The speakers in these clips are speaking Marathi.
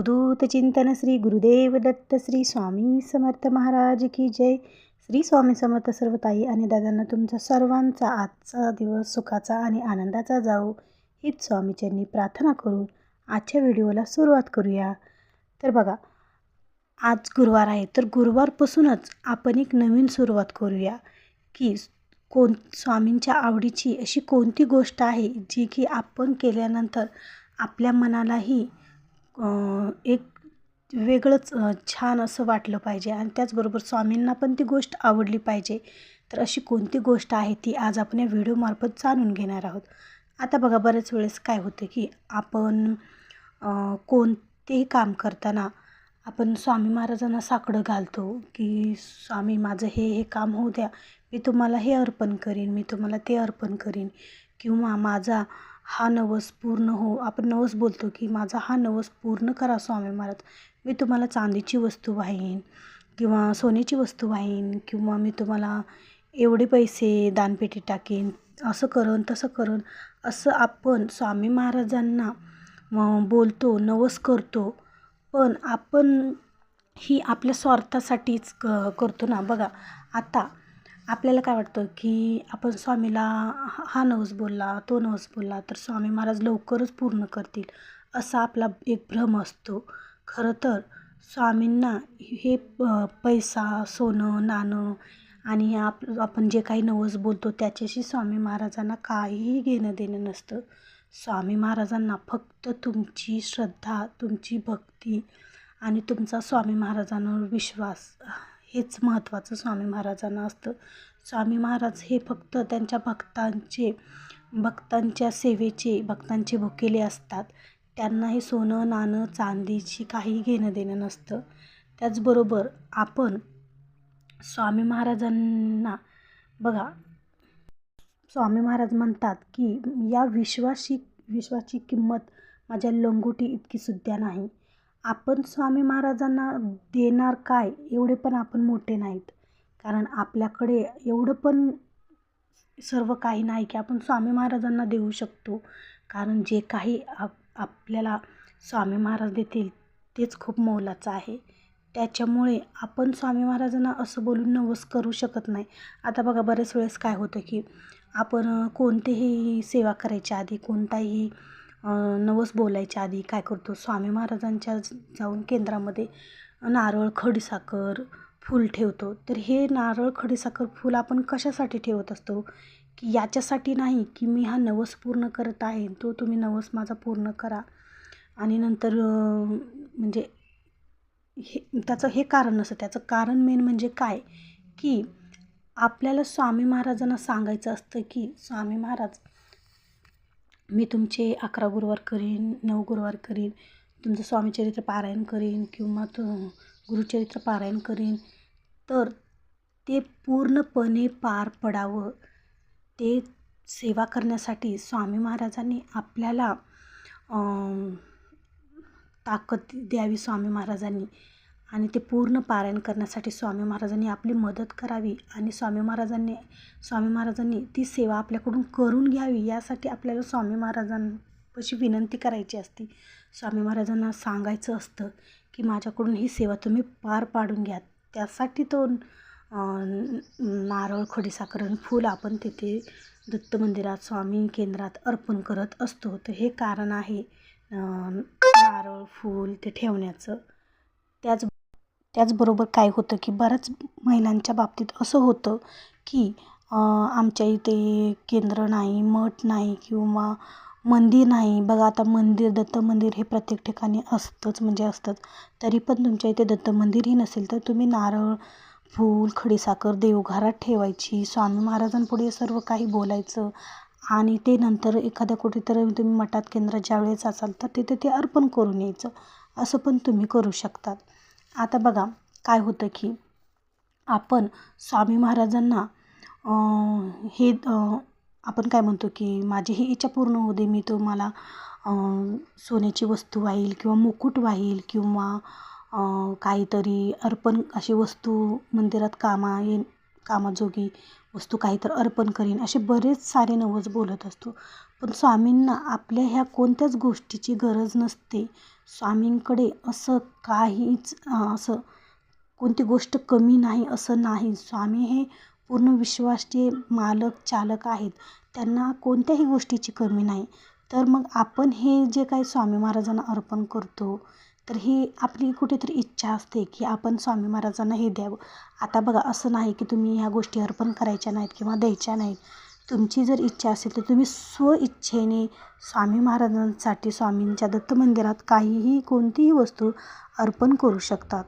अवधूत चिंतन श्री गुरुदेव दत्त श्री स्वामी समर्थ महाराज की जय. श्री स्वामी समर्थ सर्वताई आणि दादांना तुमचा सर्वांचा आजचा दिवस सुखाचा आणि आनंदाचा जाऊ हीच स्वामीचरणी प्रार्थना करून आजच्या व्हिडिओला सुरुवात करूया. तर बघा आज गुरुवार आहे तर गुरुवारपासूनच आपण एक नवीन सुरुवात करूया की कोण स्वामींच्या आवडीची अशी कोणती गोष्ट आहे जी की आपण केल्यानंतर आपल्या मनालाही एक वेगळंच छान असं वाटलं पाहिजे. आणि त्याचबरोबर स्वामींना पण ती गोष्ट आवडली पाहिजे. तर अशी कोणती गोष्ट आहे ती आज आपण या व्हिडिओमार्फत जाणून घेणार आहोत. आता बघा बऱ्याच वेळेस काय होतं की आपण कोणतेही काम करताना आपण स्वामी महाराजांना साकडं घालतो की स्वामी माझं हे हे काम होऊ द्या. मी तुम्हाला हे अर्पण करीन. मी तुम्हाला ते अर्पण करीन. किंवा माझा हा नवस पूर्ण हो आपण नवस बोलतो की माझा हा नवस पूर्ण करा स्वामी महाराज. मी तुम्हाला चांदीची वस्तू वाहीन किंवा सोन्याची वस्तू वाहीन किंवा मी तुम्हाला एवढे पैसे दानपेटी टाकेन असं करण तसं करण असं आपण स्वामी महाराजांना बोलतो नवस करतो. पण आपण ही आपल्या स्वार्थासाठीच क करतो ना. बघा आता आपल्याला काय वाटतं की आपण स्वामीला हा नवस बोलला तो नवस बोलला तर स्वामी महाराज लवकरच पूर्ण करतील असा आपला एक भ्रम असतो. खरं तर स्वामींना हे पैसा सोनं नाणं आणि आप आपण जे काही नवस बोलतो त्याच्याशी स्वामी महाराजांना काहीही घेणं देणं नसतं. स्वामी महाराजांना फक्त तुमची श्रद्धा तुमची भक्ती आणि तुमचा स्वामी महाराजांवर विश्वास. हेच महत्त्वाचं स्वामी महाराजांना असतं. स्वामी महाराज हे फक्त त्यांच्या भक्तांचे भक्तांच्या सेवेचे भक्तांचे भुकेले असतात. त्यांना हे सोनं नाणं चांदीची काही घेणं देणं नसतं. त्याचबरोबर आपण स्वामी महाराजांना बघा स्वामी महाराज म्हणतात की या विश्वाशी विश्वाची किंमत माझ्या लंगोटी इतकी सुद्धा नाही. आपण स्वामी महाराजांना देणार काय एवढे पण आपण मोठे नाहीत. कारण आपल्याकडे एवढं पण सर्व काही नाही की आपण स्वामी महाराजांना देऊ शकतो. कारण जे काही आप आपल्याला स्वामी महाराज देतील तेच खूप मोलाचं आहे. त्याच्यामुळे आपण स्वामी महाराजांना असं बोलून नवस करू शकत नाही. आता बघा बऱ्याच वेळेस काय होतं की आपण कोणतेही सेवा करायच्या आधी कोणताही नवस बोलायच्या आधी काय करतो? स्वामी महाराजांच्या जाऊन केंद्रामध्ये नारळ खडीसाखर फूल ठेवतो. तर हे नारळ खडीसाखर फूल आपण कशासाठी ठेवत असतो? की याच्यासाठी नाही की मी हा नवस पूर्ण करत आहे तो तुम्ही नवस माझा पूर्ण करा. आणि नंतर म्हणजे हे त्याचं हे कारण नसतं त्याचं कारण मेन म्हणजे काय? की आपल्याला स्वामी महाराजांना सांगायचं असतं की स्वामी महाराज मी तुमचे अकरा गुरुवार करीन नऊ गुरुवार करीन तुमचं स्वामीचरित्र पारायण करीन किंवा तु गुरुचरित्र पारायण करीन तर ते पूर्णपणे पार पडावं. ते सेवा करण्यासाठी स्वामी महाराजांनी आपल्याला ताकद द्यावी स्वामी महाराजांनी. आणि ते पूर्ण पारायण करण्यासाठी स्वामी महाराजांनी आपली मदत करावी आणि स्वामी महाराजांनी स्वामी महाराजांनी ती सेवा आपल्याकडून करून घ्यावी यासाठी आपल्याला स्वामी महाराजांपाशी विनंती करायची असते. स्वामी महाराजांना सांगायचं असतं की माझ्याकडून ही सेवा तुम्ही पार पाडून घ्या. त्यासाठी तो नारळ खडीसाखर फूल आपण तिथे दत्त मंदिरात स्वामी केंद्रात अर्पण करत असतो. तर हे कारण आहे नारळ फूल ते ठेवण्याचं. त्याच त्याचबरोबर काय होतं की बऱ्याच महिलांच्या बाबतीत असं होतं की आमच्या इथे केंद्र नाही मठ नाही किंवा मंदिर नाही. बघा आता मंदिर दत्त मंदिर हे प्रत्येक ठिकाणी असतंच म्हणजे असतंच. तरी पण तुमच्या इथे दत्त मंदिरही नसेल तर तुम्ही नारळ फूल खडीसाखर देवघरात ठेवायची. स्वामी महाराजांपुढे सर्व काही बोलायचं. आणि ते नंतर एखाद्या कुठेतरी तुम्ही मठात केंद्रात ज्यावेळेस असाल तर तिथे ते अर्पण करून यायचं. असं पण तुम्ही करू शकतात. आता बघा काय होतं की आपण स्वामी महाराजांना हे आपण काय म्हणतो की माझी ही इच्छा पूर्ण होऊ दे मी तुम्हाला सोन्याची वस्तू वाहील किंवा मुकुट वाहील किंवा काहीतरी अर्पण अशी वस्तू मंदिरात कामा येईन कामाजोगी वस्तू काहीतरी अर्पण करीन असे बरेच सारे नवस बोलत असतो. पण स्वामींना आपल्या ह्या कोणत्याच गोष्टीची गरज नसते. स्वामींकडे असं काहीच असं कोणती गोष्ट कमी नाही असं नाही. स्वामी हे पूर्ण विश्वासचे मालक चालक आहेत. त्यांना कोणत्याही गोष्टीची कमी नाही. तर मग आपण हे जे काही स्वामी महाराजांना अर्पण करतो तर ही आपली कुठेतरी इच्छा असते की आपण स्वामी महाराजांना हे द्यावं. आता बघा असं नाही की तुम्ही ह्या गोष्टी अर्पण करायच्या नाहीत किंवा द्यायच्या नाहीत. तुमची जर इच्छा असेल तर तुम्ही स्वइच्छेने स्वामी महाराजांसाठी स्वामींच्या दत्त मंदिरात काहीही कोणतीही वस्तू अर्पण करू शकतात.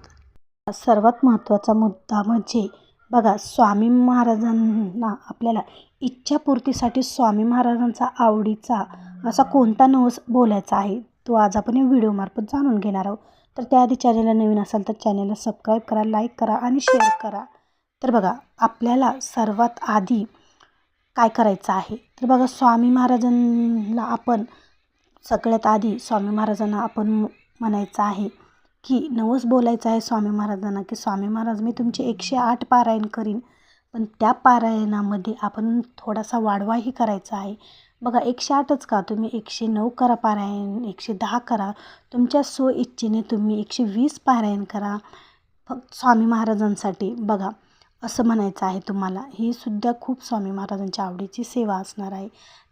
सर्वात महत्त्वाचा मुद्दा म्हणजे बघा स्वामी महाराजांना आपल्याला इच्छापूर्तीसाठी स्वामी महाराजांचा आवडीचा असा कोणता नवस बोलायचा आहे तो आज आपण या व्हिडिओमार्फत जाणून घेणार आहोत. तर त्याआधी चॅनलला नवीन असाल तर चॅनलला सबस्क्राईब करा लाईक करा आणि शेअर करा. तर बघा आपल्याला सर्वात आधी काय करायचं आहे? तर बघा स्वामी महाराजांना आपण सगळ्यात आधी स्वामी महाराजांना आपण म्हणायचं आहे की नवस बोलायचं आहे स्वामी महाराजांना की स्वामी महाराज मी तुमचे एकशे आठ पारायण करीन पण त्या पारायणामध्ये आपण थोडासा वाढवाही करायचा आहे. बघा एकशे आठच का? तुम्ही एकशे नऊ करा पारायण एकशे दहा करा. तुमच्या स्वइच्छेने तुम्ही एकशे वीस पारायण करा. फक्त स्वामी महाराजांसाठी. बघा असं म्हणायचं आहे तुम्हाला. ही सुद्धा खूप स्वामी महाराजांच्या आवडीची सेवा असणार आहे.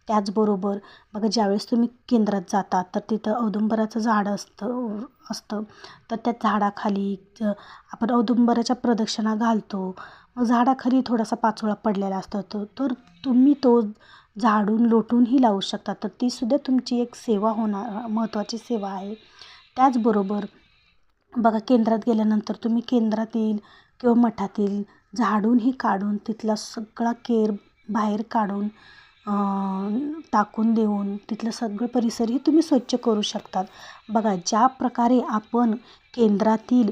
त्याचबरोबर बघा ज्यावेळेस तुम्ही केंद्रात जाता तर तिथं औदुंबराचं झाड असतं असतं. तर त्या झाडाखाली आपण औदुंबराच्या प्रदक्षिणा घालतो. मग झाडाखाली थोडासा पाचोळा पडलेला असतो. तो तर तुम्ही तो झाडून लोटूनही लावू शकता. तर तीसुद्धा तुमची एक सेवा होणार महत्त्वाची सेवा आहे. त्याचबरोबर बघा केंद्रात गेल्यानंतर तुम्ही केंद्रातील किंवा मठातील झाडूनही काढून तिथला सगळा केर बाहेर काढून टाकून देऊन तिथलं सगळं परिसरही तुम्ही स्वच्छ करू शकतात. बघा ज्या प्रकारे आपण केंद्रातील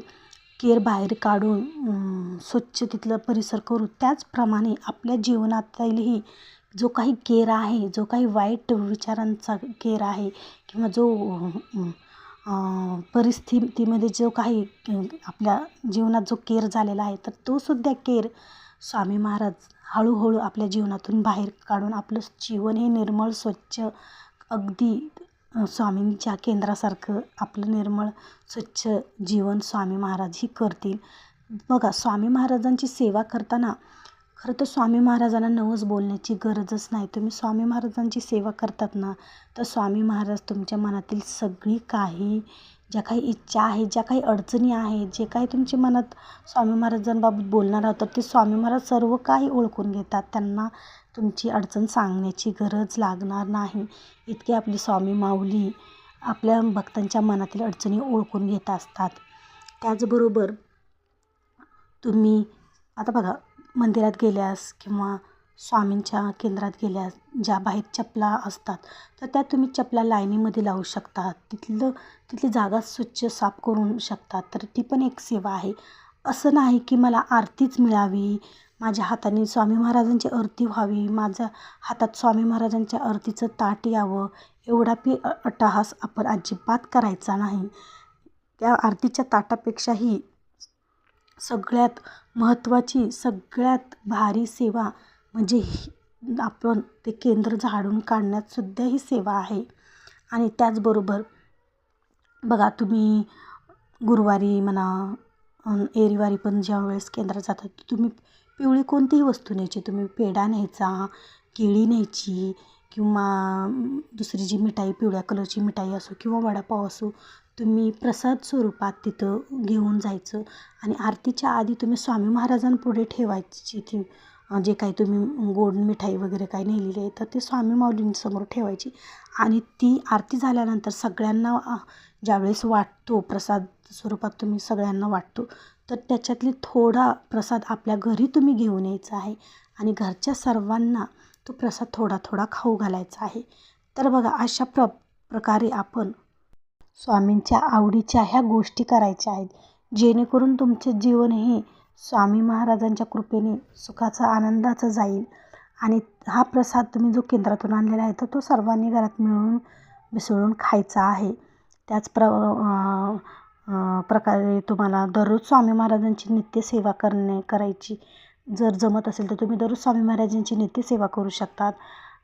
केर बाहेर काढून स्वच्छ तिथलं परिसर करू त्याचप्रमाणे आपल्या जीवनातीलही जो काही केर आहे जो काही वाईट विचारांचा केर आहे किंवा जो परिस्थितीमध्ये जो काही आपल्या जीवनात जो केर झालेला आहे तर तोसुद्धा केर स्वामी महाराज हळूहळू आपल्या जीवनातून बाहेर काढून आपलं जीवन हे निर्मळ स्वच्छ अगदी स्वामींच्या केंद्रासारखं आपलं निर्मळ स्वच्छ जीवन स्वामी महाराज ही करतील. बघा स्वामी महाराजांची सेवा करताना खरं तर स्वामी महाराजांना नवस बोलण्याची गरजच नाही. तुम्ही स्वामी महाराजांची सेवा करतात ना तर स्वामी महाराज तुमच्या मनातील सगळी काही ज्या काही इच्छा आहे ज्या काही अडचणी आहेत जे काही तुमच्या मनात स्वामी महाराजांबाबत बोलणार आहोत तर ते स्वामी महाराज सर्व काही ओळखून घेतात. त्यांना तुमची अडचण सांगण्याची गरज लागणार नाही. इतकी आपली स्वामी माऊली आपल्या भक्तांच्या मनातील अडचणी ओळखून घेत असतात. त्याचबरोबर तुम्ही आता बघा मंदिरात गेल्यास किंवा स्वामींच्या केंद्रात गेल्यास ज्या बाहेर चपला असतात तर त्या तुम्ही चपला लाईनीमध्ये लावू शकता. तिथलं तिथली जागा स्वच्छ साफ करू शकतात तर ती पण एक सेवा आहे. असं नाही की मला आरतीच मिळावी माझ्या हाताने स्वामी महाराजांची आरती व्हावी माझ्या हातात स्वामी महाराजांच्या आरतीचं ताट यावं एवढा पी अट्टहास आपण अजिबात करायचा नाही. त्या आरतीच्या ताटापेक्षाही सगळ्यात महत्त्वाची सगळ्यात भारी सेवा म्हणजे आपण ते केंद्र झाडून काढण्यात सुद्धा ही सेवा आहे. आणि त्याचबरोबर बघा तुम्ही गुरुवारी म्हणा एरवारी पण ज्यावेळेस केंद्रात जातात तुम्ही पिवळी कोणतीही वस्तू न्यायची. तुम्ही पेढा न्यायचा केळी न्यायची किंवा दुसरी जी मिठाई पिवळ्या कलरची मिठाई असो किंवा वडापाव असो तुम्ही प्रसाद स्वरूपात तिथं घेऊन जायचं आणि आरतीच्या आधी तुम्ही स्वामी महाराजांपुढे ठेवायची ती जे काही तुम्ही गोड मिठाई वगैरे काही नेलेली आहे तर ते स्वामी माऊलींसमोर ठेवायची. आणि ती आरती झाल्यानंतर सगळ्यांना ज्यावेळेस वाटतो प्रसाद स्वरूपात तुम्ही सगळ्यांना वाटतो तर त्याच्यातली थोडा प्रसाद आपल्या घरी तुम्ही घेऊन यायचा आहे आणि घरच्या सर्वांना तो प्रसाद थोडा थोडा खाऊ घालायचा आहे. तर बघा अशा प्र प्रकारे आपण स्वामींच्या आवडीच्या ह्या गोष्टी करायच्या आहेत. जेणेकरून तुमचं जीवन हे स्वामी महाराजांच्या कृपेने सुखाचं आनंदाचं जाईल. आणि हा प्रसाद तुम्ही जो केंद्रातून आणलेला आहे तर तो सर्वांनी घरात मिळून मिसळून खायचा आहे. त्याच प्र प्रकारे तुम्हाला दररोज स्वामी महाराजांची नित्यसेवा करणे करायची जर जमत असेल तर तुम्ही दररोज स्वामी महाराजांची नित्यसेवा करू शकतात.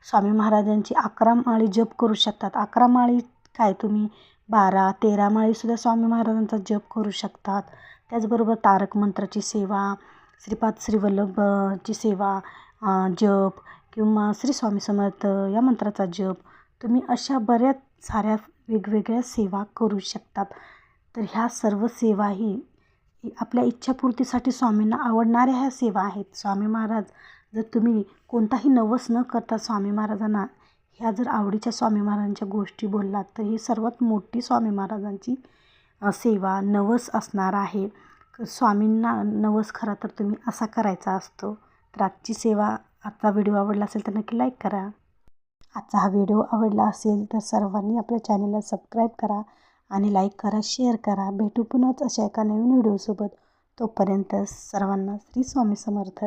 स्वामी महाराजांची अकरा माळी जप करू शकतात. अकरा माळी काय तुम्ही बारा तेरा माळीसुद्धा स्वामी महाराजांचा जप करू शकतात. त्याचबरोबर तारक मंत्राची सेवा श्रीपाद श्रीवल्लभची सेवा जप किंवा श्री स्वामी समर्थ या मंत्राचा जप. तुम्ही अशा बऱ्याच साऱ्या वेगवेगळ्या सेवा करू शकतात. तर ह्या सर्व सेवाही आपल्या इच्छापूर्तीसाठी स्वामींना आवडणाऱ्या ह्या सेवा आहेत. स्वामी महाराज जर तुम्ही कोणताही नवस न करता स्वामी महाराजांना ह्या जर आवडीच्या स्वामी महाराजांच्या गोष्टी बोललात तर ही सर्वात मोठी स्वामी महाराजांची सेवा नवस असणार आहे. स्वामींना नवस खरा तर तुम्ही असा करायचा असतो. तर आजची सेवा आजचा व्हिडिओ आवडला असेल तर नक्की लाईक करा. आजचा हा व्हिडिओ आवडला असेल तर सर्वांनी आपल्या चॅनलला सबस्क्राईब करा आणि लाईक करा शेअर करा. भेटू पुन्हाच अशा एका नवीन व्हिडिओसोबत. तोपर्यंत सर्वांना श्री स्वामी समर्थ.